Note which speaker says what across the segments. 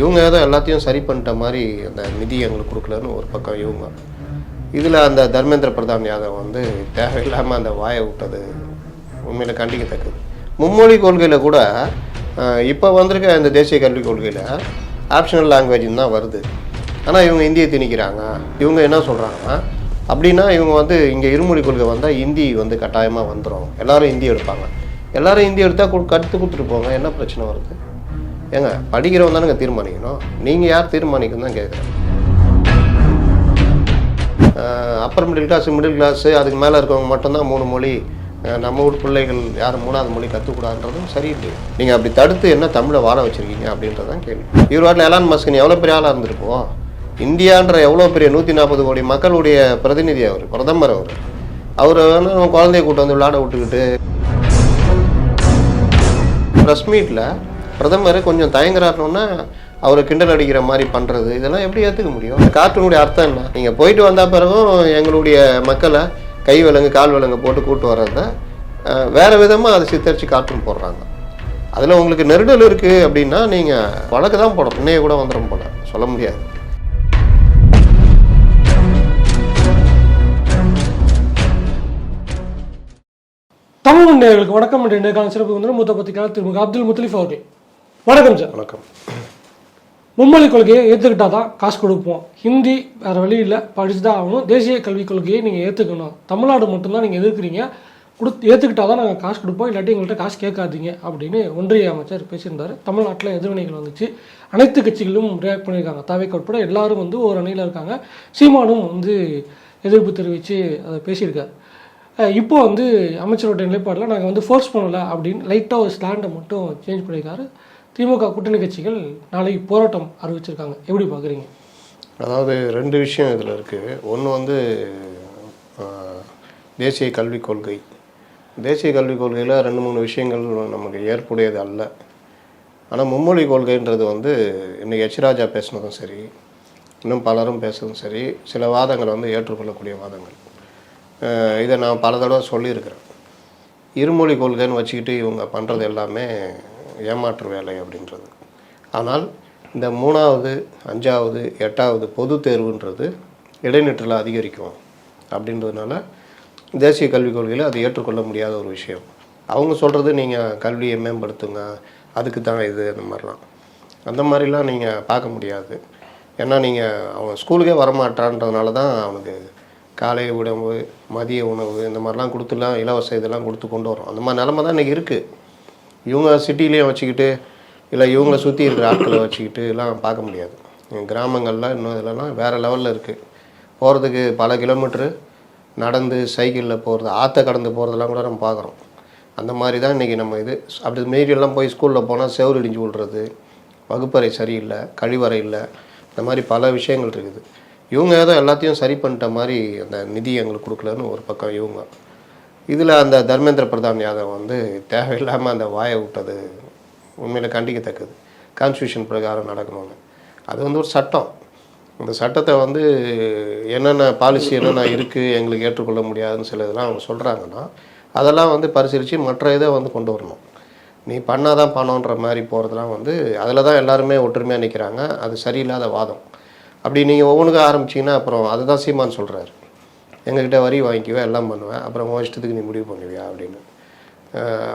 Speaker 1: இவங்க ஏதோ எல்லாத்தையும் சரி பண்ணிட்ட மாதிரி அந்த நிதி எங்களுக்கு கொடுக்கலன்னு ஒரு பக்கம் இவங்க. இதில் அந்த தர்மேந்திர பிரதான் யாதவ் வந்து தேவையில்லாமல் அந்த வாயை விட்டது. உண்மையில் கண்டிக்கத்தக்கது. மும்மொழி கொள்கையில் கூட இப்போ வந்திருக்க இந்த தேசிய கல்விக் கொள்கையில் ஆப்ஷனல் லாங்குவேஜ்னு தான் வருது. ஆனால் இவங்க இந்தியை திணிக்கிறாங்க. இவங்க என்ன சொல்கிறாங்கன்னா அப்படின்னா இவங்க வந்து இங்கே இருமொழி கொள்கை வந்தால் இந்தி வந்து கட்டாயமாக வந்துடும் எல்லாரும் இந்தி எடுப்பாங்க. எல்லாரும் இந்தி எடுத்தால் கற்றுக் கொடுத்துட்டு போங்க. என்ன பிரச்சனை வருது? ஏங்க படிக்கிறவங்க தானுங்க தீர்மானிக்கணும். நீங்கள் யார் தீர்மானிக்கணும் தான் கேட்குறேன் upper middle class middle class அதுக்கு மேலே இருக்கவங்க மட்டும்தான் மூணு மொழி. நம்ம ஊர் பிள்ளைகள் யாரும் மூணாவது மொழி கற்றுக்கூடாதுன்றதும் சரியில்லை. நீங்கள் அப்படி தடுத்து என்ன தமிழை வாழ வச்சுருக்கீங்க அப்படின்றதான் கேள்வி. இவர் வாட்டில் எலான் மஸ்கின் எவ்வளோ பெரிய ஆளாக இருந்திருப்போம் இந்தியான்ற எவ்வளோ பெரிய நூற்றி நாற்பது கோடி மக்களுடைய பிரதிநிதி அவர் பிரதமர் அவர். அவர் வேணா நம்ம குழந்தைய கூட்டு வந்து விளையாட விட்டுக்கிட்டு ப்ரெஸ் மீட்டில் பிரதமர் கொஞ்சம் தயங்குறாருன்னா அவரை கிண்டல் அடிக்கிற மாதிரி பண்ணுறது இதெல்லாம் எப்படி ஏற்றுக்க முடியும்? கார்ட்டூனுடைய அர்த்தம் என்ன? நீங்கள் போயிட்டு வந்த பிறகும் எங்களுடைய மக்களை கை விலங்கு கால் விலங்கு போட்டு கூட்டு வர்றது தான் வேறு விதமாக அதை சித்தரித்து கார்ட்டூன் போடுறாங்க. அதில் உங்களுக்கு நெருடல் இருக்குது அப்படின்னா நீங்கள் வழக்கு தான் போடணும். இன்னைய கூட வந்துடும் போல. சொல்ல முடியாது.
Speaker 2: தமிழ் நேர்களுக்கு வணக்கம். என்ற நேர்காணல் சிறப்பு வந்து மூத்த பத்திரிகையாளர் திரு அப்துல் முத்தலிஃப் அவர்கள். வணக்கம் சார்.
Speaker 1: வணக்கம்.
Speaker 2: மும்மொழி கொள்கையை ஏற்றுக்கிட்டா தான் காசு கொடுப்போம். ஹிந்தி வேறு வழி இல்லை. படிச்சு தான் ஆகணும். தேசிய கல்விக் கொள்கையை நீங்கள் ஏற்றுக்கணும் தமிழ்நாடு மட்டும்தான் நீங்கள் எதிர்க்கிறீங்க. கொடுத்து ஏற்றுக்கிட்டா தான் நாங்கள் காசு கொடுப்போம். இல்லாட்டி எங்கள்கிட்ட காசு கேட்காதீங்க அப்படின்னு ஒன்றிய அமைச்சர் பேசியிருந்தார். தமிழ்நாட்டில் எதிர்வினைகள் வந்துச்சு. அனைத்து கட்சிகளும் ரியாக்ட் பண்ணியிருக்காங்க. தாவேக்க உட்பட எல்லாரும் வந்து ஒரு அணியில் இருக்காங்க. சீமானும் வந்து எதிர்ப்பு தெரிவித்து அதை பேசியிருக்காரு. இப்போ வந்து அமைச்சரோட நிலைப்பாடில் நாங்கள் வந்து ஃபோர்ஸ் பண்ணலை அப்படின்னு லைட்டாக ஒரு ஸ்டாண்டை மட்டும் சேஞ்ச் பண்ணியிருக்காரு. திமுக கூட்டணி கட்சிகள் நாளைக்கு போராட்டம் அறிவிச்சிருக்காங்க. எப்படி பார்க்குறீங்க?
Speaker 1: அதாவது ரெண்டு விஷயம் இதில் இருக்குது ஒன்று வந்து தேசிய கல்விக் கொள்கை. தேசிய கல்விக் கொள்கையில் ரெண்டு மூணு விஷயங்கள் நமக்கு ஏற்புடையது அல்ல. ஆனால் மும்மொழி கொள்கைன்றது வந்து இன்னைக்கு எச்ராஜா பேசினதும் பேசுனதும் சரி இன்னும் பலரும் பேசுனதும் சரி சில வாதங்கள் வந்து ஏற்றுக்கொள்ளக்கூடிய வாதங்கள். இதை நான் பல தடவை சொல்லியிருக்கிறேன். இருமொழி கொள்கைன்னு வச்சுக்கிட்டு இவங்க பண்ணுறது எல்லாமே ஏமாற்று வேலை அப்படின்றது. ஆனால் இந்த மூணாவது அஞ்சாவது எட்டாவது பொது தேர்வுன்றது இடைநிற்றலை அதிகரிக்கும் அப்படின்றதுனால தேசிய கல்விக் கொள்கையில் அதை ஏற்றுக்கொள்ள முடியாத ஒரு விஷயம். அவங்க சொல்கிறது நீங்கள் கல்வியை மேம்படுத்துங்க அதுக்கு தான் இது அந்த மாதிரிலாம். அந்த மாதிரிலாம் நீங்கள் பார்க்க முடியாது. ஏன்னா நீங்கள் அவன் ஸ்கூலுக்கே வரமாட்டான்றதுனால தான் அவனுக்கு காலை உணவு மதிய உணவு இந்த மாதிரிலாம் கொடுத்துலாம் இலவச இதெல்லாம் கொடுத்து கொண்டு வரோம் அந்த மாதிரி நிலமை தான் இன்றைக்கி இருக்குது இவங்க சிட்டிலையும் வச்சுக்கிட்டு இல்லை இவங்களை சுற்றி இருக்கிற ஆட்களை வச்சுக்கிட்டு எல்லாம் பார்க்க முடியாது. கிராமங்கள்லாம் இன்னும் இதெல்லாம் வேறு லெவலில் இருக்குது போகிறதுக்கு பல கிலோமீட்ரு நடந்து சைக்கிளில் போகிறது ஆற்றை கடந்து போகிறதெல்லாம் கூட நம்ம பார்க்குறோம். அந்த மாதிரி தான் இன்றைக்கி நம்ம இது. அப்படி மீறியெல்லாம் போய் ஸ்கூலில் போனால் செவுறு இடிஞ்சு விடுறது வகுப்பறை சரியில்லை கழிவறை இல்லை இந்த மாதிரி பல விஷயங்கள் இருக்குது. இவங்க ஏதோ எல்லாத்தையும் சரி பண்ணிட்ட மாதிரி அந்த நிதி எங்களுக்கு கொடுக்கலன்னு ஒரு பக்கம் இவங்க. இதில் அந்த தர்மேந்திர பிரதான் யாதவ் வந்து தேவையில்லாமல் அந்த வாயை விட்டது உண்மையில் கண்டிக்கத்தக்கது. கான்ஸ்டியூஷன் பிரகாரம் நடக்கணும்னு. அது வந்து ஒரு சட்டம். இந்த சட்டத்தை வந்து என்னென்ன பாலிசி என்னென்ன இருக்குது எங்களுக்கு ஏற்றுக்கொள்ள முடியாதுன்னு சில இதெல்லாம் அவங்க சொல்கிறாங்கன்னா அதெல்லாம் வந்து பரிசீலித்து மற்ற இதை வந்து கொண்டு வரணும். நீ பண்ணாதான் பணம்ன்ற மாதிரி போகிறதுலாம் வந்து அதில் தான் எல்லாருமே ஒற்றுமையாக நிற்கிறாங்க அது சரியில்லாத வாதம். அப்படி நீங்கள் ஒவ்வொன்றுக்கும் ஆரம்பிச்சிங்கன்னா அப்புறம் அதுதான் சீமான் சொல்கிறாரு எங்ககிட்ட வரி வாங்கிக்குவேன் எல்லாம் பண்ணுவேன். அப்புறம் உன் இஷ்டத்துக்கு நீ முடிவு பண்ணுவியா அப்படின்னு.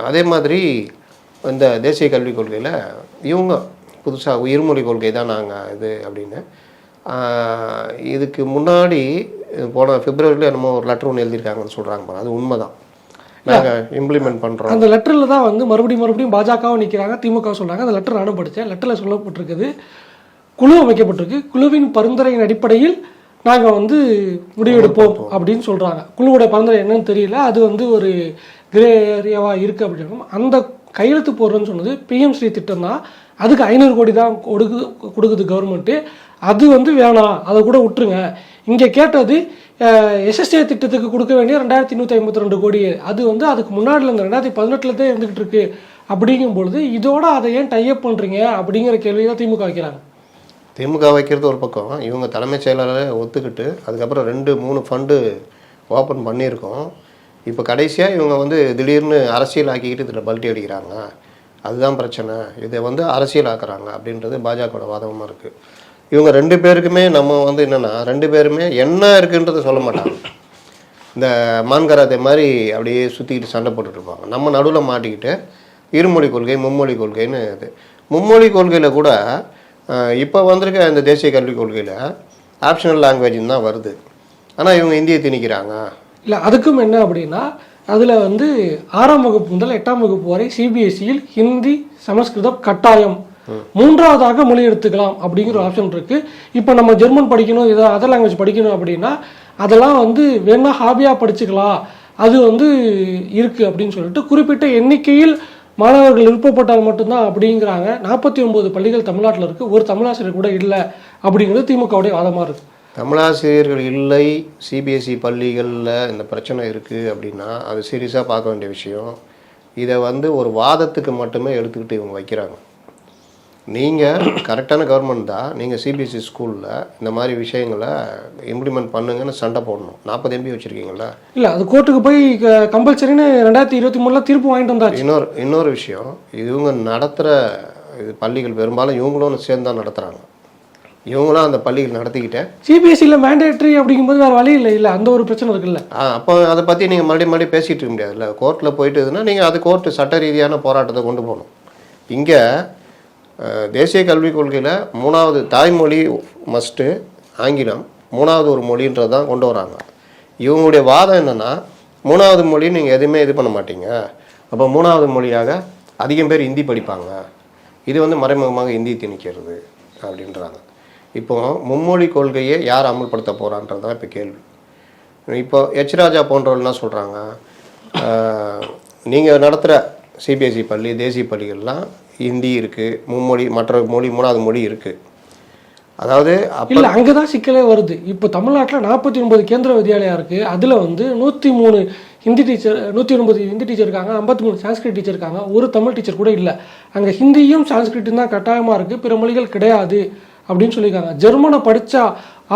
Speaker 1: அதே மாதிரி இந்த தேசிய கல்விக் கொள்கையில் இவங்க புதுசாக உயிர்மொழி கொள்கை தான் நாங்கள் இது அப்படின்னு. இதுக்கு முன்னாடி போன பிப்ரவரியில் என்னமோ ஒரு லெட்டர் ஒன்று எழுதியிருக்காங்கன்னு சொல்கிறாங்க அது உண்மை தான் நாங்கள் இம்ப்ளிமெண்ட் பண்ணுறோம்
Speaker 2: அந்த லெட்டரில் தான் வந்து மறுபடியும் மறுபடியும் பாஜகவும் நிற்கிறாங்க திமுக சொல்கிறாங்க அந்த லெட்டர் நானும் படித்தேன் லெட்டரில் சொல்லப்பட்டிருக்குது குழு அமைக்கப்பட்டிருக்கு. குழுவின் பரிந்துரையின் அடிப்படையில் நாங்கள் வந்து முடிவெடுப்போம் அப்படின்னு சொல்கிறாங்க குழுவோட பரிந்துரை என்னன்னு தெரியல. அது வந்து ஒரு கிரே ஏரியாவாக இருக்குது அப்படின்னு. அந்த கையெழுத்து போடுறேன்னு சொன்னது பிஎம் ஸ்ரீ திட்டம் தான். அதுக்கு ஐநூறு கோடி தான் கொடுக்கு கொடுக்குது கவர்மெண்ட்டு அது வந்து வேணாம். அதை கூட விட்டுருங்க. இங்கே கேட்டது எஸ்எஸ்ஏ திட்டத்துக்கு கொடுக்க வேண்டிய ரெண்டாயிரத்தி நூற்றி ஐம்பத்தி ரெண்டு கோடி. அது வந்து அதுக்கு முன்னாடில இருந்து ரெண்டாயிரத்தி பதினெட்டுல தான் இருந்துகிட்டு இருக்கு. அப்படிங்கும் பொழுது இதோட அதை ஏன் டைப் பண்ணுறீங்க அப்படிங்கிற கேள்வி தான் திமுக வைக்கிறாங்க.
Speaker 1: திமுக வைக்கிறது ஒரு பக்கம் இவங்க தலைமைச் செயலாளரை ஒத்துக்கிட்டு அதுக்கப்புறம் ரெண்டு மூணு ஃபண்டு ஓப்பன் பண்ணியிருக்கோம். இப்போ கடைசியாக இவங்க வந்து திடீர்னு அரசியல் ஆக்கிக்கிட்டு இதில் பல்ட்டி அடிக்கிறாங்க. அதுதான் பிரச்சனை. இதை வந்து அரசியல் ஆக்குறாங்க அப்படின்றது பாஜகவோட வாதமாக இருக்குது இவங்க ரெண்டு பேருக்குமே நம்ம வந்து என்னென்னா ரெண்டு பேருமே என்ன இருக்குன்றத சொல்ல மாட்டாங்க. இந்த மான்கராத்தை மாதிரி அப்படியே சுற்றிக்கிட்டு சண்டை போட்டுட்டு இருப்பாங்க. நம்ம நடுவில் மாட்டிக்கிட்டு இருமொழி கொள்கை மும்மொழி கொள்கைன்னு இது. மும்மொழி கொள்கையில் கூட இப்போ வந்திருக்க இந்த தேசிய கல்விக் கொள்கையில் ஆப்ஷனல் லாங்குவேஜ்னு தான் வருது. ஆனால் இவங்க இந்தியை திணிக்கிறாங்க.
Speaker 2: இல்லை அதுக்கும் என்ன அப்படின்னா அதில் வந்து ஆறாம் வகுப்பு முதல் எட்டாம் வகுப்பு வரை சிபிஎஸ்சியில் ஹிந்தி சமஸ்கிருதம் கட்டாயம் மூன்றாவதாக மொழி எடுத்துக்கலாம் அப்படிங்கிற ஆப்ஷன் இருக்கு. இப்போ நம்ம ஜெர்மன் படிக்கணும் இதை அதர் லாங்குவேஜ் படிக்கணும் அப்படின்னா அதெல்லாம் வந்து வேணா ஹாபியாக படிச்சுக்கலாம். அது வந்து இருக்கு அப்படின்னு சொல்லிட்டு குறிப்பிட்ட எண்ணிக்கையில் மாணவர்கள் விருப்பப்பட்டால் மட்டும்தான் அப்படிங்கிறாங்க. நாற்பத்தி ஒன்பது பள்ளிகள் தமிழ்நாட்டில் இருக்குது ஒரு தமிழாசிரியர் கூட இல்லை அப்படிங்கிறது திமுகவுடைய வாதமாக இருக்குது
Speaker 1: தமிழாசிரியர்கள் இல்லை. சிபிஎஸ்சி பள்ளிகளில் இந்த பிரச்சனை இருக்குது அப்படின்னா அது சீரியஸாக பார்க்க வேண்டிய விஷயம். இதை வந்து ஒரு வாதத்துக்கு மட்டுமே எடுத்துக்கிட்டு இவங்க வைக்கிறாங்க. நீங்கள் கரெக்டான கவர்மெண்ட் தான். நீங்கள் சிபிஎஸ்சி ஸ்கூலில் இந்த மாதிரி விஷயங்களை இம்ப்ளிமெண்ட் பண்ணுங்கன்னு சண்டை போடணும். நாற்பது எம்பி வச்சுருக்கீங்களா
Speaker 2: இல்லை அது கோர்ட்டுக்கு போய் கம்பல்சரின்னு ரெண்டாயிரத்தி இருபத்தி மூணில் தீர்ப்பு வாங்கிட்டு வந்தாச்சு.
Speaker 1: இன்னொரு இன்னொரு விஷயம். இவங்க நடத்துகிற இது பள்ளிகள் பெரும்பாலும் இவங்களும் சேர்ந்து தான் நடத்துகிறாங்க இவங்களும் அந்த பள்ளிகள் நடத்திக்கிட்டே
Speaker 2: சிபிஎஸ்சியில் மேண்டேட்ரி அப்படிங்கும்போது வேறு வழி இல்லை. இல்லை அந்த ஒரு பிரச்சனை இருக்குல்ல.
Speaker 1: ஆ, அப்போ அதை பற்றி நீங்கள் மறுபடியும் மறுபடியும் பேசிகிட்டு இருக்க முடியாதுல்ல? கோர்ட்டில் போயிட்டுதுன்னா நீங்கள் அது கோர்ட்டு சட்ட ரீதியான போராட்டத்தை கொண்டு போகணும். இங்கே தேசிய கல்விக் கொள்கையில் மூணாவது தாய்மொழி மஸ்ட்டு ஆங்கிலம் மூணாவது ஒரு மொழின்றது தான் கொண்டு வராங்க. இவங்களுடைய வாதம் என்னென்னா மூணாவது மொழி நீங்கள் எதுவுமே இது பண்ண மாட்டீங்க. அப்போ மூணாவது மொழியாக அதிகம் பேர் ஹிந்தி படிப்பாங்க. இது வந்து மறைமுகமாக ஹிந்தி திணிக்கிறது அப்படின்றாங்க. இப்போ மும்மொழி கொள்கையை யார் அமல்படுத்த போகிறான்றது தான் இப்போ கேள்வி. இப்போ எச் ராஜா போன்றவர்கள்லாம் சொல்கிறாங்க நீங்கள் நடத்துகிற சிபிஎஸ்சி பள்ளி தேசிய பள்ளிகள்லாம் ஹிந்தி இருக்குது மும்மொழி மற்ற மொழி மூணாவது மொழி இருக்குது அதாவது
Speaker 2: இல்லை அங்கே தான் சிக்கலே வருது. இப்போ தமிழ்நாட்டில் நாற்பத்தி ஒன்பது கேந்திர வித்யாலயா இருக்குது அதில் வந்து நூற்றி மூணு ஹிந்தி டீச்சர் நூற்றி ஒன்பது ஹிந்தி டீச்சர் இருக்காங்க ஐம்பத்தி மூணு சான்ஸ்கிரிட் டீச்சர் இருக்காங்க. ஒரு தமிழ் டீச்சர் கூட இல்லை. அங்கே ஹிந்தியும் சான்ஸ்கிரிட்டும் தான் கட்டாயமாக இருக்குது பிற மொழிகள் கிடையாது அப்படின்னு சொல்லியிருக்காங்க. ஜெர்மனை படித்தா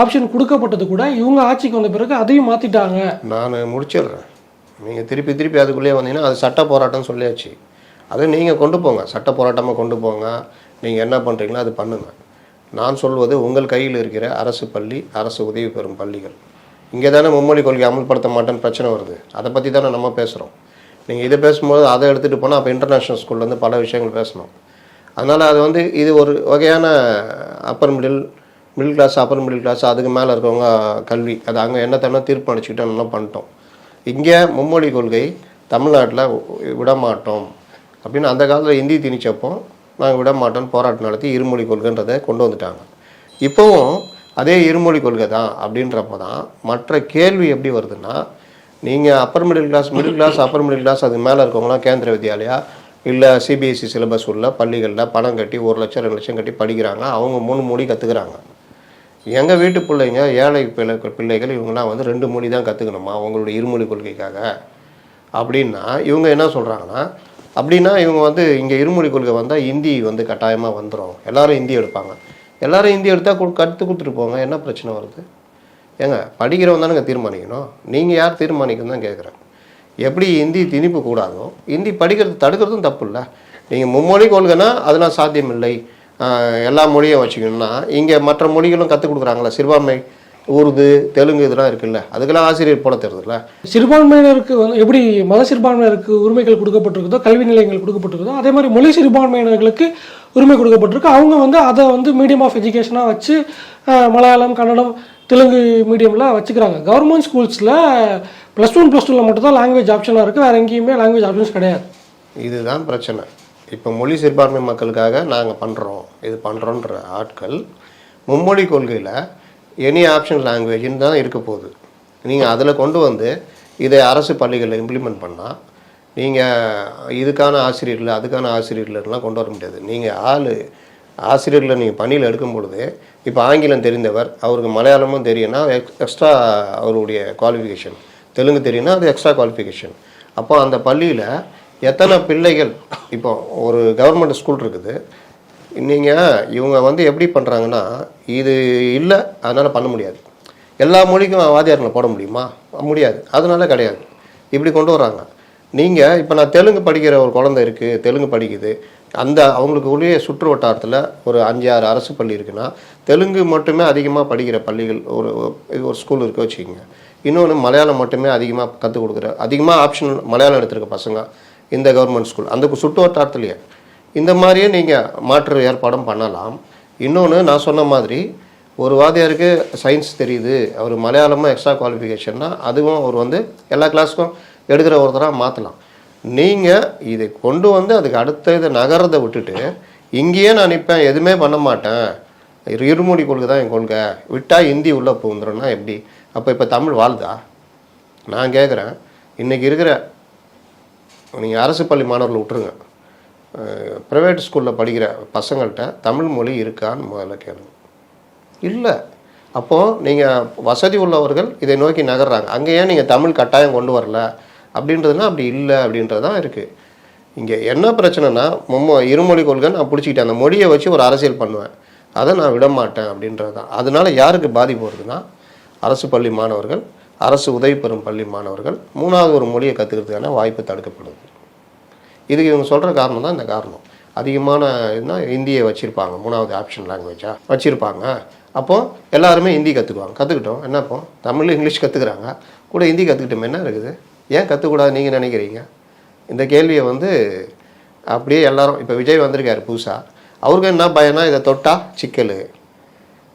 Speaker 2: ஆப்ஷன் கொடுக்கப்பட்டது கூட இவங்க ஆட்சிக்கு வந்த பிறகு அதையும் மாற்றிட்டாங்க
Speaker 1: நான் முடிச்சிடுறேன். நீங்கள் திருப்பி திருப்பி அதுக்குள்ளேயே வந்தீங்கன்னா அது சட்ட போராட்டம்னு சொல்லியாச்சு. அதை நீங்கள் கொண்டு போங்க. சட்ட போராட்டமாக கொண்டு போங்க. நீங்கள் என்ன பண்ணுறீங்களோ அது பண்ணுங்க. நான் சொல்வது உங்கள் கையில் இருக்கிற அரசு பள்ளி அரசு உதவி பெறும் பள்ளிகள். இங்கே தானே மும்மொழி கொள்கை அமல்படுத்த மாட்டேன்னு பிரச்சனை வருது. அதை பற்றி தானே நம்ம பேசுகிறோம் நீங்கள் இதை பேசும்போது அதை எடுத்துகிட்டு போனால் அப்போ இன்டர்நேஷ்னல் ஸ்கூல்லேருந்து பல விஷயங்கள் பேசணும். அதனால் அது வந்து இது ஒரு வகையான upper middle middle class upper middle class அதுக்கு மேலே இருக்கவங்க கல்வி. அது அங்கே என்ன தானே தீர்ப்பு அடிச்சுக்கிட்டு நல்லா பண்ணிட்டோம். இங்கே மும்மொழி கொள்கை தமிழ்நாட்டில் விட மாட்டோம் அப்படின்னு அந்த காலத்தில் இந்தி திணிச்சப்போ நாங்கள் விட மாட்டோம்னு போராட்டம் நடத்தி இருமொழி கொள்கைன்றதை கொண்டு வந்துட்டாங்க. இப்போவும் அதே இருமொழி கொள்கை தான் அப்படின்றப்ப தான் மற்ற கேள்வி எப்படி வருதுன்னா நீங்கள் upper middle class middle class upper middle class அது மேலே இருக்கவங்களாம் கேந்திர வித்யாலயா இல்லை சிபிஎஸ்சி சிலபஸ் உள்ள பள்ளிகளில் பணம் கட்டி ஒரு லட்சம் ரெண்டு லட்சம் கட்டி படிக்கிறாங்க. அவங்க மூணு மொழி கற்றுக்குறாங்க எங்கள் வீட்டு பிள்ளைங்க ஏழை பிள்ளை பிள்ளைகள் இவங்கெல்லாம் வந்து ரெண்டு மொழி தான் கற்றுக்கணுமா அவங்களுடைய இருமொழி கொள்கைக்காக. அப்படின்னா இவங்க என்ன சொல்கிறாங்கன்னா அப்படின்னா இவங்க வந்து இங்கே இருமொழி கொள்கை வந்தால் ஹிந்தி வந்து கட்டாயமாக வந்துடும் எல்லாரும் ஹிந்தி எடுப்பாங்க. எல்லாரும் ஹிந்தி எடுத்தால் கற்றுக் கொடுத்துட்டு போங்க. என்ன பிரச்சனை வருது? ஏங்க படிக்கிறவன் தானுங்க தீர்மானிக்கணும். நீங்கள் யார் தீர்மானிக்கணும் தான் கேட்குறேன் எப்படி ஹிந்தி திணிப்பு கூடாதோ ஹிந்தி படிக்கிறது தடுக்கிறதும் தப்பு இல்லை நீங்கள் மும்மொழி கொள்கைன்னா அதெல்லாம் சாத்தியம் இல்லை எல்லா மொழியும் வச்சுக்கணும்னா இங்கே மற்ற மொழிகளும் கற்றுக் கொடுக்குறாங்களா சிறுபான்மை உருது தெலுங்கு இதெல்லாம் இருக்குல்ல. அதுக்கெல்லாம் ஆசிரியர் போட தெரியுதுல்ல
Speaker 2: சிறுபான்மையினருக்கு வந்து எப்படி மத சிறுபான்மையினருக்கு உரிமைகள் கொடுக்கப்பட்டிருக்குதோ கல்வி நிலையங்கள் கொடுக்கப்பட்டிருக்குதோ அதே மாதிரி மொழி சிறுபான்மையினர்களுக்கு உரிமை கொடுக்கப்பட்டிருக்கு. அவங்க வந்து அதை வந்து மீடியம் ஆஃப் எஜுகேஷனாக வச்சு மலையாளம் கன்னடம் தெலுங்கு மீடியமில் வச்சுக்கிறாங்க. கவர்மெண்ட் ஸ்கூல்ஸில் ப்ளஸ் ஒன் ப்ளஸ் டூவில் மட்டும் தான் லாங்குவேஜ் ஆப்ஷனாக இருக்குது வேறு எங்கேயுமே லாங்குவேஜ் ஆப்ஷன்ஸ் கிடையாது.
Speaker 1: இதுதான் பிரச்சனை. இப்போ மொழி சிறுபான்மை மக்களுக்காக நாங்கள் பண்ணுறோம் இது பண்ணுறோன்ற ஆட்கள் மும்மொழி கொள்கையில் எனி ஆப்ஷன் லாங்குவேஜ்னு தான் இருக்க போகுது. நீங்கள் அதில் கொண்டு வந்து இதை அரசு பள்ளிகளில் இம்ப்ளிமெண்ட் பண்ணால் நீங்கள் இதுக்கான ஆசிரியர்கள் அதுக்கான ஆசிரியர்கள்லாம் கொண்டு வர முடியாது. நீங்கள் ஆள் ஆசிரியர்களை நீங்கள் பணியில் எடுக்கும் பொழுது இப்போ ஆங்கிலம் தெரிந்தவர் அவருக்கு மலையாளமும் தெரியும்னா எக்ஸ்ட்ரா அவருடைய குவாலிஃபிகேஷன் தெலுங்கு தெரியும்னா அது எக்ஸ்ட்ரா குவாலிஃபிகேஷன் அப்போ அந்த பள்ளியில் எத்தனை பிள்ளைகள் இப்போ ஒரு கவர்மெண்ட் ஸ்கூல் இருக்குது நீங்கள் இவங்க வந்து எப்படி பண்ணுறாங்கன்னா இது இல்லை அதனால் பண்ண முடியாது. எல்லா மொழிக்கும் வாத்தியார்களை போட முடியுமா? முடியாது. அதனால கிடையாது. இப்படி கொண்டு வராங்க நீங்கள் இப்போ நான் தெலுங்கு படிக்கிற ஒரு குழந்தை இருக்குது தெலுங்கு படிக்குது. அந்த அவங்களுக்கு உரிய சுற்று வட்டாரத்தில் ஒரு அஞ்சு ஆறு அரசு பள்ளி இருக்குன்னா தெலுங்கு மட்டுமே அதிகமாக படிக்கிற பள்ளிகள் ஒரு இது ஒரு ஸ்கூல் இருக்க வச்சுக்கோங்க. இன்னொன்று மலையாளம் மட்டுமே அதிகமாக கற்றுக் கொடுக்குற அதிகமாக ஆப்ஷன் மலையாளம் எடுத்திருக்க பசங்க இந்த கவர்மெண்ட் ஸ்கூல் அந்த சுற்று வட்டாரத்துலேயே. இந்த மாதிரியே நீங்கள் மாற்று ஏற்பாடும் பண்ணலாம். இன்னொன்று நான் சொன்ன மாதிரி ஒரு வாத்தியாருக்கு சயின்ஸ் தெரியுது அவர் மலையாளமும் எக்ஸ்ட்ரா குவாலிஃபிகேஷன்னா அதுவும் அவர் வந்து எல்லா கிளாஸுக்கும் எடுக்கிற ஒருத்தராக மாற்றலாம் நீங்கள் இதை கொண்டு வந்து அதுக்கு அடுத்த இதை நகரத்தை விட்டுட்டு இங்கேயே நான் நிற்பேன் எதுவுமே பண்ண மாட்டேன். இரு- இருமொழி கொள்கை தான் என் கொள்கை. விட்டால் ஹிந்தி உள்ளே பூந்துருன்னா எப்படி? அப்போ இப்போ தமிழ் வாழுதா? நான் கேட்குறேன் இன்றைக்கி இருக்கிற நீங்கள் அரசு பள்ளி மாணவர்களை விட்டுருங்க. ப்ரைவேட் ஸ்கூலில் படிக்கிற பசங்கள்கிட்ட தமிழ் மொழி இருக்கான்னு முதல்ல கேளுங்க. இல்லை. அப்போது நீங்கள் வசதி உள்ளவர்கள் இதை நோக்கி நகர்றாங்க. அங்கே ஏன் நீங்கள் தமிழ் கட்டாயம் கொண்டு வரல. அப்படின்றதுனா அப்படி இல்லை அப்படின்றது தான் இருக்குது இங்கே என்ன பிரச்சனைனா மும்ம இருமொழி கொள்கை நான் பிடிச்சிக்கிட்டேன். அந்த மொழியை வச்சு ஒரு அரசியல் பண்ணுவேன். அதை நான் விட மாட்டேன் அப்படின்றது தான். அதனால் யாருக்கு பாதிப்பு வருதுன்னா அரசு பள்ளி மாணவர்கள் அரசு உதவி பெறும் பள்ளி மாணவர்கள் மூணாவது ஒரு மொழியை கற்றுக்கிறதுக்கான வாய்ப்பு தடுக்கப்படுது. இதுக்கு இவங்க சொல்கிற காரணம் தான் இந்த காரணம். அதிகமான என்ன ஹிந்தியை வச்சுருப்பாங்க மூணாவது ஆப்ஷன் லாங்குவேஜாக வச்சுருப்பாங்க. அப்போது எல்லாருமே ஹிந்தி கற்றுக்குவாங்க கற்றுக்கிட்டோம் என்னப்போ தமிழ் இங்கிலீஷ் கற்றுக்குறாங்க கூட ஹிந்தி கற்றுக்கிட்டோம் என்ன இருக்குது? ஏன் கற்றுக்கூடாது நீங்கள் நினைக்கிறீங்க? இந்த கேள்வியை வந்து அப்படியே எல்லாரும் இப்போ விஜய் வந்திருக்காரு புதுசாக அவருக்கு என்ன பயம்னா இதை தொட்டா சிக்கல்.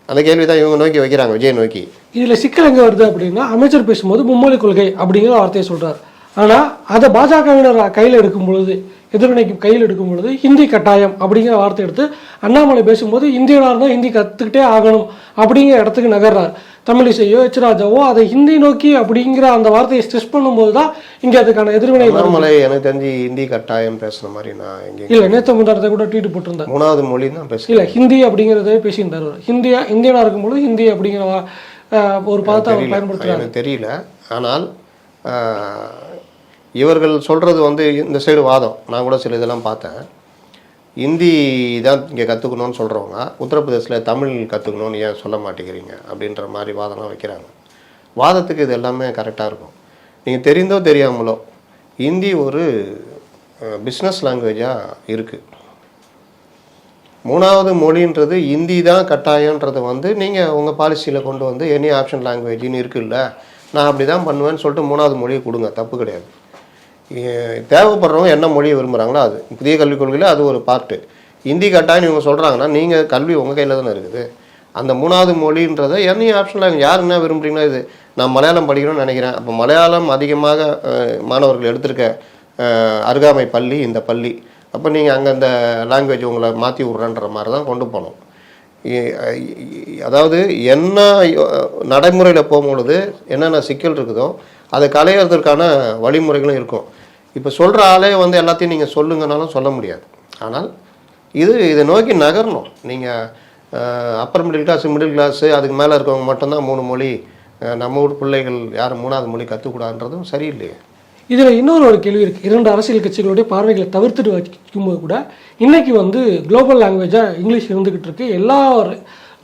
Speaker 1: அந்த கேள்வி தான் இவங்க நோக்கி வைக்கிறாங்க விஜய் நோக்கி.
Speaker 2: இதில் சிக்கல் எங்கே வருது அப்படின்னா அமைச்சர் பேசும்போது மும்மொழி கொள்கை அப்படிங்கிற வார்த்தையை சொல்கிறார் ஆனா அதை பாஜகவினர் கையில் எடுக்கும் பொழுது எதிர்வினைக்கு கையில் எடுக்கும் பொழுது ஹிந்தி கட்டாயம் அப்படிங்கிற வார்த்தை எடுத்து அண்ணாமலை பேசும்போது இந்தியனாக இருந்தால் ஹிந்தி கற்றுக்கிட்டே ஆகணும் அப்படிங்கிற இடத்துக்கு நகர்றார். தமிழிசையோ எச் ராஜாவோ அதை ஹிந்தி நோக்கி அப்படிங்கிற அந்த வார்த்தையை ஸ்ட்ரெஸ் பண்ணும்போது தான் இங்கே அதுக்கான எதிர்வினை
Speaker 1: அண்ணாமலை எனக்கு தெரிஞ்சு ஹிந்தி கட்டாயம் பேசுன மாதிரி நான் எங்கே
Speaker 2: இல்லை நேற்று முந்தாரத்தை கூட ட்வீட் போட்டிருந்தார்
Speaker 1: மூணாவது மொழி தான் பேசுகிறேன்
Speaker 2: இல்லை ஹிந்தி அப்படிங்கிறதே பேசியிருந்தார். ஹிந்தியா இந்தியனாக இருக்கும்பொழுது ஹிந்தி அப்படிங்கிற ஒரு பதத்தை
Speaker 1: எனக்கு தெரியல. ஆனால் இவர்கள் சொல்கிறது வந்து இந்த சைடு வாதம். நான் கூட சில இதெல்லாம் பார்த்தேன். ஹிந்தி தான் இங்கே கற்றுக்கணும்னு சொல்கிறவங்க உத்தரப்பிரதேசில் தமிழ் கற்றுக்கணும்னு ஏன் சொல்ல மாட்டேங்கிறீங்க? அப்படின்ற மாதிரி வாதம்லாம் வைக்கிறாங்க. வாதத்துக்கு இது எல்லாமே கரெக்டாக இருக்கும். நீங்கள் தெரிந்தோ தெரியாமலோ ஹிந்தி ஒரு பிஸ்னஸ் லாங்குவேஜாக இருக்குது மூணாவது மொழின்றது ஹிந்தி தான் கட்டாயன்றது வந்து நீங்கள் உங்கள் பாலிசியில் கொண்டு வந்து எனி ஆப்ஷன் லாங்குவேஜ்னு இருக்குல்ல நான் அப்படி தான் பண்ணுவேன்னு சொல்லிட்டு மூணாவது மொழியை கொடுங்க. தப்பு கிடையாது. தேவைப்படுறவங்க என்ன மொழியை விரும்புகிறாங்களோ அது. புதிய கல்விக் கொள்கையில் அது ஒரு பார்ட்டு ஹிந்தி கட்டாயம் இவங்க சொல்கிறாங்கன்னா நீங்கள் கல்வி உங்கள் கையில் தானே இருக்குது. அந்த மூணாவது மொழின்றதை எனி ஆப்ஷனில் யார் என்ன விரும்புகிறீங்களோ இது. நான் மலையாளம் படிக்கணும்னு நினைக்கிறேன். அப்போ மலையாளம் அதிகமாக மாணவர்கள் எடுத்திருக்க அருகாமை பள்ளி இந்த பள்ளி. அப்போ நீங்கள் அங்கே அந்த லாங்குவேஜ் உங்களை மாற்றி விட்றன்ற மாதிரி தான் கொண்டு போகணும் இ- அதாவது என்ன நடைமுறையில் போகும்பொழுது என்னென்ன சிக்கல் இருக்குதோ அதை களையிறதுக்கான வழிமுறைகளும் இருக்கும். இப்போ சொல்கிற ஆளே வந்து எல்லாத்தையும் நீங்கள் சொல்லுங்கனாலும் சொல்ல முடியாது. ஆனால் இது இதை நோக்கி நகரணும். நீங்கள் upper middle class middle class அதுக்கு மேலே இருக்கவங்க மட்டும்தான் மூணு மொழி நம்ம ஊர் பிள்ளைகள் யாரும் மூணாவது மொழி கற்றுக்கூடாதுன்றதும் சரியில்லையே.
Speaker 2: இதில் இன்னொரு ஒரு கேள்வி இருக்குது இரண்டு அரசியல் கட்சிகளுடைய பார்வைகளை தவிர்த்துட்டு வைக்கும்போது கூட இன்றைக்கி வந்து குளோபல் லாங்குவேஜாக இங்கிலீஷ் இருந்துக்கிட்டு இருக்கு. எல்லா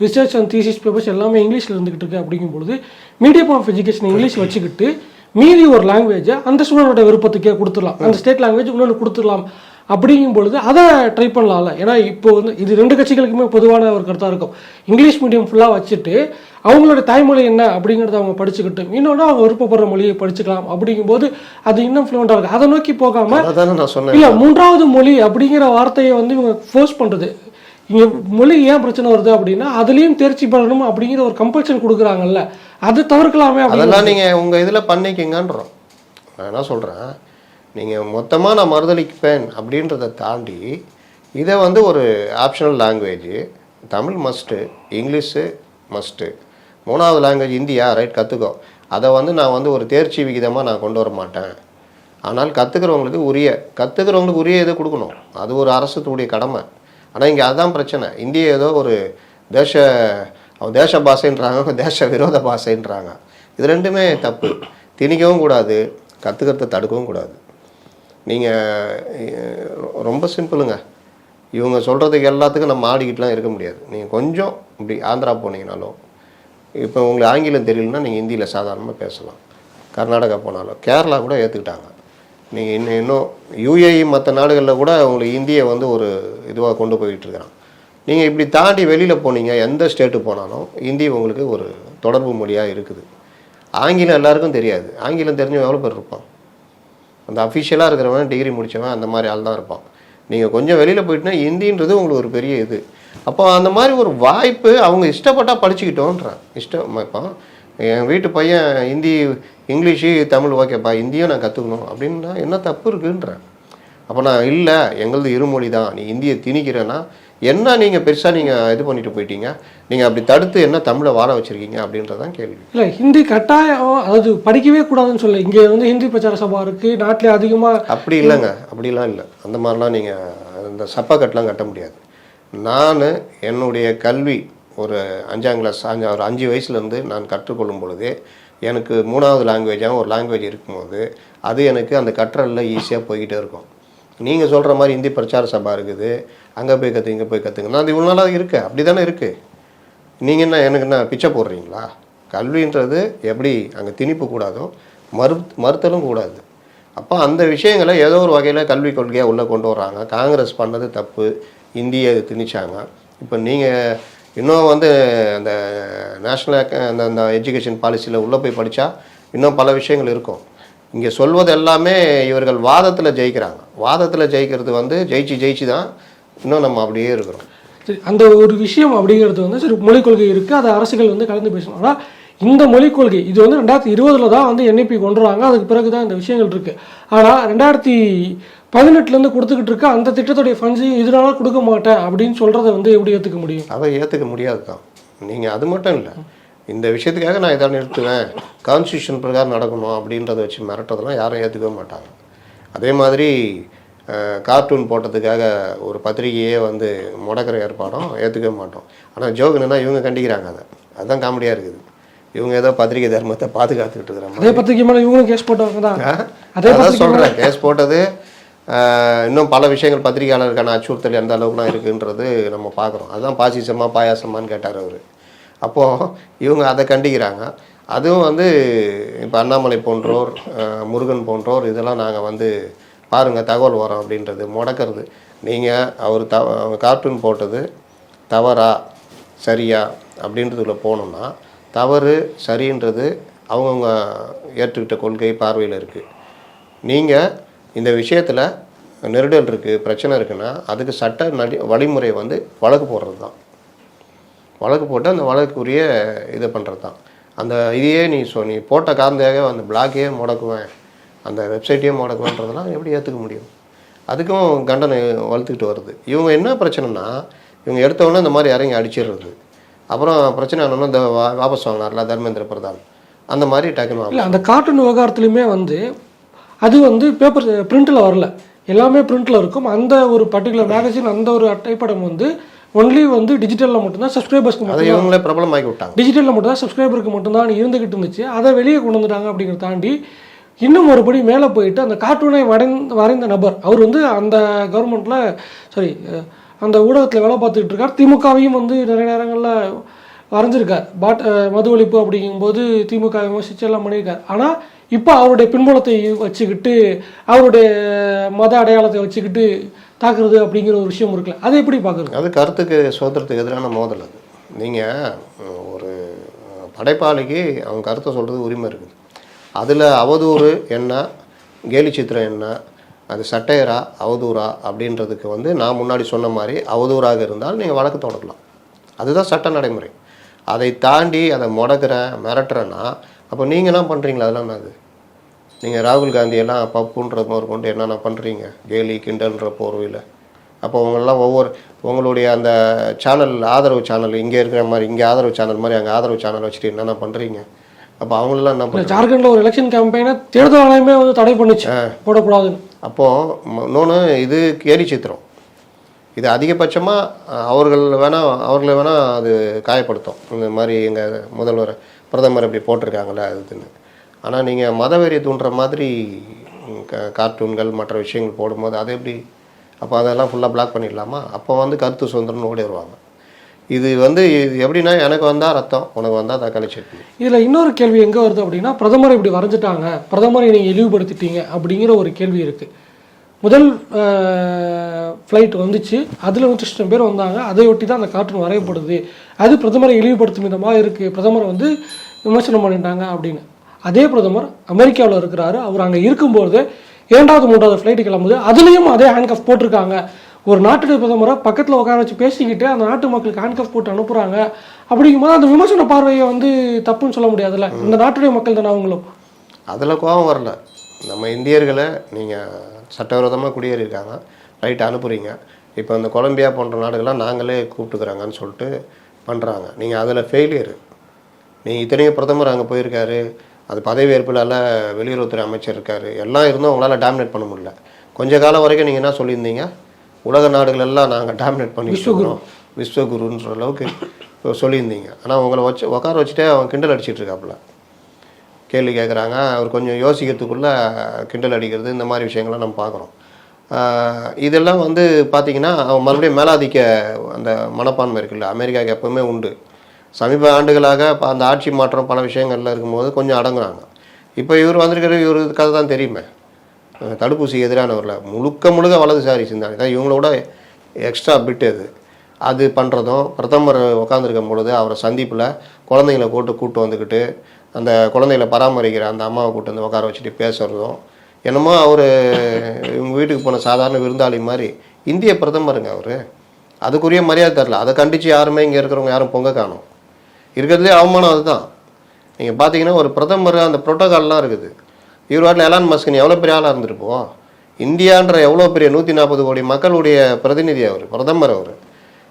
Speaker 2: ரிசர்ச் அண்ட் தீசிஸ் பேப்பர்ஸ் எல்லாமே இங்கிலீஷில் இருந்துக்கிட்டு இருக்கு அப்படிங்கும்பொழுது மீடியம் ஆஃப் எஜுகேஷன் இங்கிலீஷ் வச்சுக்கிட்டு மீதி ஒரு லாங்குவேஜை அந்த ஸ்டூடெண்டோட விருப்பத்துக்கே கொடுத்துடலாம். அந்த ஸ்டேட் லாங்குவேஜ் இன்னொன்று கொடுத்துடலாம். அப்படிங்கும் பொழுது அதை ட்ரை பண்ணலாம்ல. ஏன்னா இப்போ வந்து இது ரெண்டு கட்சிகளுக்குமே பொதுவான ஒரு கருத்தாக இருக்கும். இங்கிலீஷ் மீடியம் ஃபுல்லாக வச்சுட்டு அவங்களோட தாய்மொழி என்ன அப்படிங்கிறத அவங்க படிச்சுக்கிட்டு இன்னொன்று அவங்க விருப்பப்படுற மொழியை படிச்சுக்கலாம் அப்படிங்கும்போது அது இன்னும் ஃப்ளூவெண்ட்டாக இருக்குது அதை நோக்கி போகாமல் இல்ல மூன்றாவது மொழி அப்படிங்கிற வார்த்தையை வந்து இவங்க ஃபோர்ஸ் பண்றது. இங்க மொழி ஏன் பிரச்சனை வருது அப்படின்னா அதுலயும் தேர்ச்சி பெறணும் அப்படிங்கிற ஒரு கம்பல்ஷன் கொடுக்குறாங்கல்ல. அது தவிர்க்கலாமே
Speaker 1: அதெல்லாம் நீங்கள் உங்கள் இதில் பண்ணிக்கிங்கன்றோம். நான் என்ன சொல்கிறேன் நீங்கள் மொத்தமாக நான் மறுதளிப்பேன் அப்படின்றத தாண்டி இதை வந்து ஒரு optional language Tamil must English must மூணாவது லாங்குவேஜ் இந்தியா ரைட் கற்றுக்கோ அதை வந்து நான் வந்து ஒரு தேர்ச்சி விகிதமாக நான் கொண்டு வர மாட்டேன். ஆனால் கற்றுக்கிறவங்களுக்கு உரிய கற்றுக்கிறவங்களுக்கு உரிய இதை கொடுக்கணும். அது ஒரு அரசுடைய கடமை. ஆனால் இங்கே அதுதான் பிரச்சனை. இந்திய ஏதோ ஒரு தேச அவன் தேச பாஷைன்றாங்க தேச விரோத பாஷைன்றாங்க. இது ரெண்டுமே தப்பு. திணிக்கவும் கூடாது கற்றுக்கிறத தடுக்கவும் கூடாது. நீங்கள் ரொம்ப சிம்பிளுங்க. இவங்க சொல்கிறதுக்கு எல்லாத்துக்கும் நம்ம ஆடிக்கிட்டுலாம் இருக்க முடியாது. நீங்கள் கொஞ்சம் இப்படி ஆந்திரா போனீங்கனாலும் இப்போ உங்களுக்கு ஆங்கிலம் தெரியலன்னா நீங்கள் ஹிந்தியில் சாதாரணமாக பேசலாம். கர்நாடகா போனாலும் கேரளா கூட ஏற்றுக்கிட்டாங்க நீங்கள் இன்னும் இன்னும் யூஏஇ மற்ற நாடுகளில் கூட உங்களுக்கு இந்தியை வந்து ஒரு இதுவாக கொண்டு போயிட்டு இருக்கிறான் நீங்கள் இப்படி தாண்டி வெளியில் போனீங்க எந்த ஸ்டேட்டு போனாலும் இந்தி உங்களுக்கு ஒரு தொடர்பு மொழியாக இருக்குது. ஆங்கிலம் எல்லாருக்கும் தெரியாது. ஆங்கிலம் தெரிஞ்சவன் எவ்வளோ பேர் இருப்பான்? அந்த அஃபிஷியலாக இருக்கிறவன் டிகிரி முடித்தவன் அந்த மாதிரி ஆள் தான் இருப்பான். நீங்கள் கொஞ்சம் வெளியில் போயிட்டுனா ஹிந்தின்றது உங்களுக்கு ஒரு பெரிய இது. அப்போ அந்த மாதிரி ஒரு வாய்ப்பு அவங்க இஷ்டப்பட்டால் படிச்சுக்கிட்டோன்றான் இஷ்டம் இப்போ என் வீட்டு பையன் ஹிந்தி இங்கிலீஷு தமிழ் ஓகேப்பா ஹிந்தியும் நான் கற்றுக்கணும் அப்படின்னா என்ன தப்பு இருக்குன்றேன். அப்போ நான் இல்லை எங்களது இருமொழி தான் நீ இந்தியை திணிக்கிறேன்னா என்ன நீங்கள் பெருசாக நீங்கள் இது பண்ணிட்டு போயிட்டீங்க? நீங்கள் அப்படி தடுத்து என்ன தமிழை வாழ வச்சுருக்கீங்க? அப்படின்றதான் கேள்வி.
Speaker 2: இல்லை ஹிந்தி கட்டாயம் அதாவது படிக்கவே கூடாதுன்னு சொல்ல. இங்கே வந்து ஹிந்தி பிரச்சார சபா இருக்குது நாட்டிலே அதிகமாக
Speaker 1: அப்படி இல்லைங்க. அப்படிலாம் இல்லை. அந்த மாதிரிலாம் நீங்கள் இந்த சப்பா கட்டெலாம் கட்ட முடியாது. நான் என்னுடைய கல்வி ஒரு அஞ்சாம் கிளாஸ் அஞ்சு ஒரு அஞ்சு வயசுலேருந்து நான் கற்றுக்கொள்ளும் பொழுது எனக்கு மூணாவது லாங்குவேஜாக ஒரு லாங்குவேஜ் இருக்கும்போது அது எனக்கு அந்த கற்றலில் ஈஸியாக போய்கிட்டே இருக்கும். நீங்கள் சொல்கிற மாதிரி ஹிந்தி பிரச்சார சபா இருக்குது. அங்கே போய் கற்று இங்கே போய் கற்றுங்க நான் அது இவ்வளோ நாளாக இருக்கேன் அப்படி தானே இருக்குது நீங்கள் என்ன எனக்கு என்ன பிச்சை போடுறீங்களா? கல்வின்றது எப்படி அங்கே திணிப்பு கூடாதோ மறு மறுத்தலும் கூடாது. அப்போ அந்த விஷயங்களை ஏதோ ஒரு வகையில் கல்விக் கொள்கையாக உள்ளே கொண்டு வர்றாங்க. காங்கிரஸ் பண்ணது தப்பு. இந்தியை திணிச்சாங்க. இப்போ நீங்கள் இன்னும் வந்து அந்த நேஷ்னல் அந்த அந்த எஜுகேஷன் பாலிசியில் உள்ளே போய் படித்தா இன்னும் பல விஷயங்கள் இருக்கும். இங்கே சொல்வது எல்லாமே இவர்கள் வாதத்தில் ஜெயிக்கிறாங்க. வாதத்தில் ஜெயிக்கிறது வந்து ஜெயிச்சு ஜெயிச்சு தான் இன்னும் நம்ம அப்படியே இருக்கிறோம்.
Speaker 2: சரி, அந்த ஒரு விஷயம் அப்படிங்கிறது வந்து சரி மொழிக் கொள்கை இருக்குது அதை அரசுகள் வந்து கலந்து பேசணும். ஆனால் இந்த மொழிக் கொள்கை இது வந்து ரெண்டாயிரத்தி இருபதில் தான் வந்து என்ஐபி கொண்டு வராங்க. அதுக்கு பிறகு தான் இந்த விஷயங்கள் இருக்குது ஆனால் ரெண்டாயிரத்தி பதினெட்டுலேருந்து கொடுத்துக்கிட்டு இருக்க அந்த திட்டத்துடைய ஃபண்ட்ஸையும் இதனால கொடுக்க மாட்டேன் அப்படின்னு சொல்கிறத வந்து எப்படி ஏற்றுக்க முடியும்?
Speaker 1: அதை ஏற்றுக்க முடியாது தான். நீங்கள் அது மட்டும் இல்லை இந்த விஷயத்துக்காக நான் இதை நிறுத்துவேன். கான்ஸ்டியூஷன் பிரகாரம் நடக்கணும் அப்படின்றத வச்சு மிரட்டதெல்லாம் யாரும் ஏற்றுக்கவே மாட்டாங்க. அதே மாதிரி கார்ட்டூன் போட்டதுக்காக ஒரு பத்திரிகையே வந்து முடக்கிற ஏற்பாடும் ஏற்றுக்கவே மாட்டோம். ஆனால் ஜோக் என்னன்னா இவங்க கண்டிக்கிறாங்க அதை. அதுதான் காமெடியாக இருக்குது. இவங்க ஏதோ பத்திரிகை தர்மத்தை பாதுகாத்துக்கிட்டு இருக்கிற மாதிரி.
Speaker 2: அதே பத்திரிக்கை மேலே இவங்களும் கேஸ் போட்டவங்க தான். அதே
Speaker 1: அதான் சொல்கிறேன் கேஸ் போட்டது இன்னும் பல விஷயங்கள் பத்திரிகையாளருக்கான அச்சுறுத்தல் எந்த அளவுக்குலாம் இருக்குன்றது நம்ம பார்க்குறோம். அதுதான் பாசிசமாக பாயாசமான்னு கேட்டார் அவர். அப்போது இவங்க அதை கண்டிக்கிறாங்க. அதுவும் வந்து இப்போ அண்ணாமலை போன்றோர் முருகன் போன்றோர் இதெல்லாம் நாங்கள் வந்து பாருங்கள் தகவல் வரோம் அப்படின்றது முடக்கிறது. நீங்கள் அவர் த கார்ட்டூன் போட்டது தவறா சரியா அப்படின்றதுல போனோம்னா தவறு சரின்றது அவங்கவுங்க ஏற்றுக்கிட்ட கொள்கை பார்வையில் இருக்குது நீங்கள் இந்த விஷயத்தில் நெருடல் இருக்குது பிரச்சனை இருக்குன்னா அதுக்கு சட்ட நடி வழிமுறை வந்து வழக்கு போடுறது தான் வழக்கு போட்டு அந்த வழக்குரிய இதை பண்ணுறது தான் அந்த இதையே நீ சொ நீ போட்ட காரணமாக அந்த பிளாக்கையே முடக்குவேன் அந்த வெப்சைட்டையே முடக்குவேன்றதெல்லாம் எப்படி ஏற்றுக்க முடியும்? அதுக்கும் கண்டனை வளர்த்துக்கிட்டு வருது. இவங்க என்ன பிரச்சனைனா இவங்க எடுத்தவொடனே இந்த மாதிரி இறங்கி அடிச்சிடுறது. அப்புறம் பிரச்சனை என்னன்னா இந்த வாபஸ் வாங்கினார்ல தர்மேந்திர பிரதான். அந்த மாதிரி டக்குன்னு
Speaker 2: இல்லை அந்த கார்ட்டூன் விவகாரத்துலையுமே வந்து அது வந்து பேப்பர் பிரிண்டில் வரல. எல்லாமே பிரிண்டில் இருக்கும். அந்த ஒரு பர்டிகுலர் மேகசின் அந்த ஒரு அட்டைப்படம் வந்து ஒன்லி வந்து டிஜிட்டலில் மட்டும்தான் சப்ஸ்கிரைபர்ஸ்க்கு மட்டும்
Speaker 1: இவங்களே பிரபலம் ஆக்கி விட்டாங்க
Speaker 2: டிஜிட்டலில் மட்டும்தான் சப்ஸ்கிரைபருக்கு மட்டும்தான் இருந்துகிட்டு இருந்துச்சு. அதை வெளியே கொண்டு வந்துட்டாங்க அப்படிங்கிறத தாண்டி இன்னும் ஒருபடி மேலே போயிட்டு அந்த கார்ட்டூனை வரைந்த வரைந்த நபர் அவர் வந்து அந்த கவர்மெண்ட்டில் சாரி அந்த ஊடகத்தில் வேலை பார்த்துக்கிட்டு இருக்கார். திமுகவையும் வந்து நிறைய நேரங்களில் வரைஞ்சிருக்கார். பாட் மது ஒழிப்பு அப்படிங்கும்போது திமுக விமர்சிச்சு எல்லாம் பண்ணியிருக்கார். ஆனால் இப்போ அவருடைய பின்புலத்தை வச்சுக்கிட்டு அவருடைய மத அடையாளத்தை வச்சுக்கிட்டு தாக்குறது அப்படிங்கிற ஒரு விஷயம் இருக்குல்ல. அதை எப்படி பார்க்குறது?
Speaker 1: அது கருத்துக்கு சுதந்திரத்துக்கு எதிரான மோதல் அது. நீங்கள் ஒரு படைப்பாளிக்கு அவங்க கருத்தை சொல்கிறது உரிமை இருக்குது. அதில் அவதூறு என்ன கேலி சித்திரம் என்ன அது சட்டையரா அவதூறா அப்படின்றதுக்கு வந்து நான் முன்னாடி சொன்ன மாதிரி அவதூறாக இருந்தால் நீங்கள் வழக்கு தொடரலாம். அதுதான் சட்ட நடைமுறை. அதை தாண்டி அதை முடக்கிறேன் மிரட்டுறேன்னா அப்போ நீங்களாம் பண்ணுறீங்களா அதெல்லாம் என்னது? நீங்கள் ராகுல் காந்தியெல்லாம் பப்புன்றது முதல் கொண்டு என்னென்ன பண்ணுறீங்க கேலி கிண்டல்ன்ற போர்வையில். அப்போ உங்களெல்லாம் ஒவ்வொரு உங்களுடைய அந்த சேனல் ஆதரவு சேனல் இங்கே இருக்கிற மாதிரி இங்கே ஆதரவு சேனல் மாதிரி அங்கே ஆதரவு சேனல் வச்சுட்டு என்னென்ன பண்ணுறீங்க அப்போ அவங்களெல்லாம் என்ன பண்ணுறாங்க
Speaker 2: ஜார்க்கண்ட்ல ஒரு எலெக்ஷன் கேம்பெயினை தேர்தல் ஆணையமே வந்து தடை பண்ணுச்சு. போடக்கூடாதுன்னு.
Speaker 1: அப்போது இன்னொன்று இது கேலி சித்திரம். இது அதிகபட்சமாக அவர்கள் வேணால் அவர்களை வேணால் அது காயப்படுத்தும். இந்த மாதிரி எங்கள் முதல்வர். பிரதமர் இப்படி போட்டிருக்காங்களே அதுன்னு ஆனால் நீங்கள் மதவெறி தூண்டுற மாதிரி க- கார்ட்டூன்கள் மற்ற விஷயங்கள் போடும்போது அது எப்படி அப்போ அதெல்லாம் ஃபுல்லாக பிளாக் பண்ணிடலாமா? அப்போ வந்து கருத்து சுதந்திரம்னு ஓடி வருவாங்க. இது வந்து இது எப்படின்னா எனக்கு வந்தால் ரத்தம் உனக்கு வந்தால் தக்காளி சட்னி.
Speaker 2: இதில் இன்னொரு கேள்வி எங்கே வருது அப்படின்னா பிரதமரை இப்படி வரைஞ்சிட்டாங்க பிரதமரை நீங்கள் இழிவுபடுத்திட்டீங்க அப்படிங்கிற ஒரு கேள்வி இருக்குது முதல் ஃப்ளைட் வந்துச்சு. அதில் நூற்றி லட்சம் பேர் வந்தாங்க. அதை ஒட்டி தான் அந்த கார்ட்டூன் வரையப்படுது. அது பிரதமரை இழிவுபடுத்தும் விதமாக இருக்குது பிரதமரை வந்து விமர்சனம் பண்ணிட்டாங்க அப்படின்னு. அதே பிரதமர் அமெரிக்காவில் இருக்கிறாரு. அவர் அங்கே இருக்கும்போது இரண்டாவது மூன்றாவது ஃப்ளைட்டு கிளம்புது. அதுலேயும் அதே ஹேண்ட்கஃப் போட்டிருக்காங்க. ஒரு நாட்டுடைய பிரதமரை பக்கத்தில் உட்கார வச்சு பேசிக்கிட்டு அந்த நாட்டு மக்களுக்கு ஹேண்ட்கஃப் போட்டு அனுப்புகிறாங்க அப்படிங்கும்போது அந்த விமர்சன பார்வையை வந்து தப்புன்னு சொல்ல முடியாதுல்ல? இந்த நாட்டுடைய மக்கள் தானே அவங்களும்?
Speaker 1: அதில் கோபம் வரல. நம்ம இந்தியர்களை நீங்கள் சட்டவிரோதமாக குடியேறியிருக்காங்க. ரைட் அனுப்புகிறீங்க இப்போ இந்த கொலம்பியா போன்ற நாடுகள்லாம் நாங்களே கூப்பிட்டுக்கிறோங்கன்னு சொல்லிட்டு பண்ணுறாங்க நீங்கள் அதில் ஃபெயிலியர் நீங்கள் இத்தனையும் பிரதமர் அங்கே போயிருக்காரு. அது பதவியேற்பிலால வெளியுறவுத்துறை அமைச்சர் இருக்காரு. எல்லாம் இருந்தும் உங்களால் டாமினேட் பண்ண முடியல. கொஞ்ச காலம் வரைக்கும் நீங்கள் என்ன சொல்லியிருந்தீங்க? உலக நாடுகள் எல்லாம் நாங்கள் டாமினேட் பண்ணிட்டு இருக்கிறோம். விஸ்வகுருன்ற அளவுக்கு சொல்லியிருந்தீங்க. ஆனால் உங்களை வச்சு உட்கார வச்சுட்டே அவன் கிண்டல் அடிச்சிட்டு இருக்காப்புல. கேள்வி கேட்குறாங்க. அவர் கொஞ்சம் யோசிக்கிறதுக்குள்ள கிண்டல் அடிக்கிறது இந்த மாதிரி விஷயங்கள்லாம் நம்ம பார்க்குறோம். இதெல்லாம் வந்து பார்த்தீங்கன்னா அவன் மறுபடியும் மேலாதிக்க அந்த மனப்பான்மை இருக்குல்ல அமெரிக்காவுக்கு எப்பவுமே உண்டு. சமீப ஆண்டுகளாக அந்த ஆட்சி மாற்றம் பல விஷயங்கள்ல இருக்கும்போது கொஞ்சம் அடங்குறாங்க. இப்போ இவர் வந்திருக்கிற இவர் கதை தான் தெரியுமே. தடுப்பூசி தடுப்பூசிக்கு எதிரானவரில் முழுக்க முழுக்க வலதுசாரி சிந்தாங்க தான் இவங்களோட எக்ஸ்ட்ரா பிட் அது. அது பண்ணுறதும் பிரதமர் உட்காந்துருக்கும் பொழுது அவரை சந்திப்பில் குழந்தைங்கள போட்டு கூப்பிட்டு வந்துக்கிட்டு அந்த குழந்தைகளை பராமரிக்கிற அந்த அம்மாவை கூட்டு வந்து உட்கார வச்சுட்டு பேசுகிறதும் என்னமோ அவர் இவங்க வீட்டுக்கு போன சாதாரண விருந்தாளி மாதிரி இந்திய பிரதமருங்க அவர். அதுக்குரிய மரியாதை தரல. அதை கண்டித்து யாருமே இங்கே இருக்கிறவங்க யாரும் பொங்க காணும். இருக்கிறதுலே அவமானம் அதுதான். நீங்கள் பார்த்தீங்கன்னா ஒரு பிரதமர் அந்த புரோட்டோகால்லாம் இருக்குது. இவர் வாட்டில் எலான் மஸ்கின் எவ்வளோ பெரிய ஆளாக இருந்திருப்போம் இந்தியான்ற எவ்வளோ பெரிய நூற்றி நாற்பது கோடி மக்களுடைய பிரதிநிதி அவர் பிரதமர் அவர்.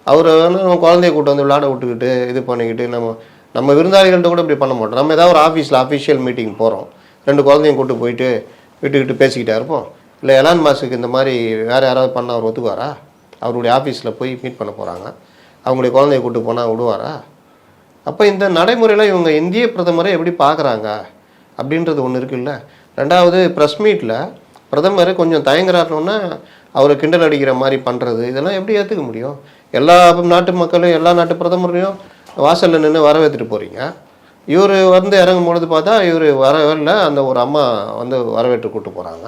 Speaker 1: அவர் வந்து நம்ம குழந்தைய கூட்டு வந்து விளையாட விட்டுக்கிட்டு இது பண்ணிக்கிட்டு நம்ம நம்ம விருந்தாளிகள்கிட்ட கூட இப்படி பண்ண மாட்டோம். நம்ம ஏதாவது ஒரு ஆஃபீஸில் அஃபிஷியல் மீட்டிங் போகிறோம் ரெண்டு குழந்தையும் கூட்டு போயிட்டு விட்டுக்கிட்டு பேசிக்கிட்டே இருப்போம். இல்லை எலான் மாஸுக்கு இந்த மாதிரி வேறு யாராவது பண்ண அவர் ஒத்துக்குவாரா? அவருடைய ஆஃபீஸில் போய் மீட் பண்ண போகிறாங்க அவங்களுடைய குழந்தைய கூட்டு போனால் விடுவாரா? அப்போ இந்த நடைமுறையில் இவங்க இந்திய பிரதமரை எப்படி பார்க்குறாங்க அப்படின்றது ஒன்று இருக்குல்ல. ரெண்டாவது ப்ரெஸ் மீட்டில் பிரதமர் கொஞ்சம் தயங்குறாருன்னா அவரை கிண்டல் அடிக்கிற மாதிரி பண்ணுறது இதெல்லாம் எப்படி ஏற்றுக்க முடியும்? எல்லா நாட்டு மக்களும் எல்லா நாட்டு பிரதமரையும் வாசலில் நின்று வரவேற்றுட்டு போகிறீங்க இவர் வந்து இறங்கும் பொழுது பார்த்தா இவர் வரவில்லை அந்த ஒரு அம்மா வந்து வரவேற்று கூட்டு போகிறாங்க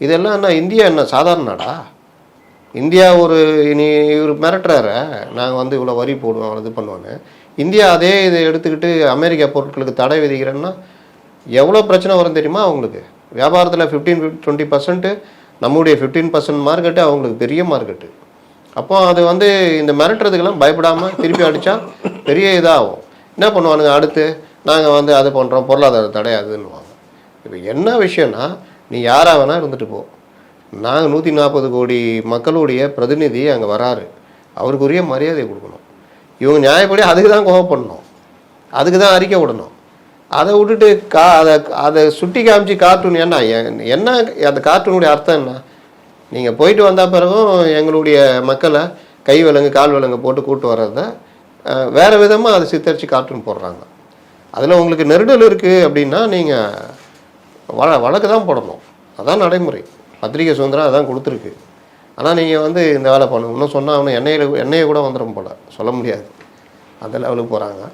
Speaker 1: இதெல்லாம் என்ன இந்தியா என்ன சாதாரண நாடா? இந்தியா ஒரு இனி இவர் மிரட்டுறாரு. நாங்கள் வந்து இவ்வளோ வரி போடுவோம் இது பண்ணுவோன்னு இந்தியா அதே இதை எடுத்துக்கிட்டு அமெரிக்கா பொருட்களுக்கு தடை விதிக்கிறேன்னா எவ்வளோ பிரச்சனை வரும் தெரியுமா அவங்களுக்கு? வியாபாரத்தில் ஃபிஃப்டீன் டுவெண்ட்டி பர்சன்ட்டு நம்முடைய ஃபிஃப்டீன் பர்சன்ட் மார்க்கெட்டு அவங்களுக்கு பெரிய மார்க்கெட்டு அப்போ அது வந்து இந்த மிரட்டுறதுக்கெல்லாம் பயப்படாமல் திருப்பி அடித்தா பெரிய இதாகும். என்ன பண்ணுவானுங்க அடுத்து? நாங்கள் வந்து அது பண்ணுறோம் பொருளாதார தடையாதுன்னுவாங்க இப்போ என்ன விஷயம்னா நீ யாராக வேணால் இருந்துட்டு போ. நாங்கள் நூற்றி நாற்பது கோடி மக்களுடைய பிரதிநிதி அங்கே வராரு. அவருக்குரிய மரியாதை கொடுக்கணும். இவங்க நியாயப்படி அதுக்கு தான் கோவப்படணும். அதுக்கு தான் அறிக்கை விடணும். அதை விட்டுட்டு கா அதை அதை சுட்டி காமிச்சு கார்ட்டூன் என்ன? என்ன அந்த கார்ட்டூனுடைய அர்த்தம் என்ன? நீங்கள் போயிட்டு வந்த பிறகும் எங்களுடைய மக்களை கை விலங்கு கால் விலங்கு போட்டு கூட்டு வர்றத வேறு வேற விதமாக அதை சித்தரித்து கார்ட்டூன் போடுறாங்க. அதில் உங்களுக்கு நெருடல் இருக்குது அப்படின்னா நீங்கள் வழ வழக்கு தான் போடணும். அதான் நடைமுறை. பத்திரிகை சுதந்திரம் அதான் கொடுத்துருக்கு. ஆனால் நீங்கள் வந்து இந்த வேலை பண்ணணும். இன்னும் சொன்னால் அவனு எண்ணெயில் எண்ணெயை கூட வந்துடும் போல. சொல்ல முடியாது. அந்த லெவலுக்கு போகிறாங்க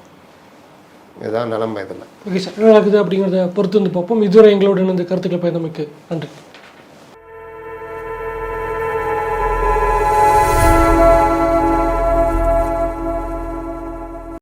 Speaker 1: இதுதான் நிலைமை இதில்.
Speaker 2: Okay sir. என்ன நடக்குது அப்படிங்கிறத பொறுத்து வந்து பார்ப்போம். இதுவரை எங்களோட இந்த கருத்துக்களை பயந்தமைக்கு நன்றி.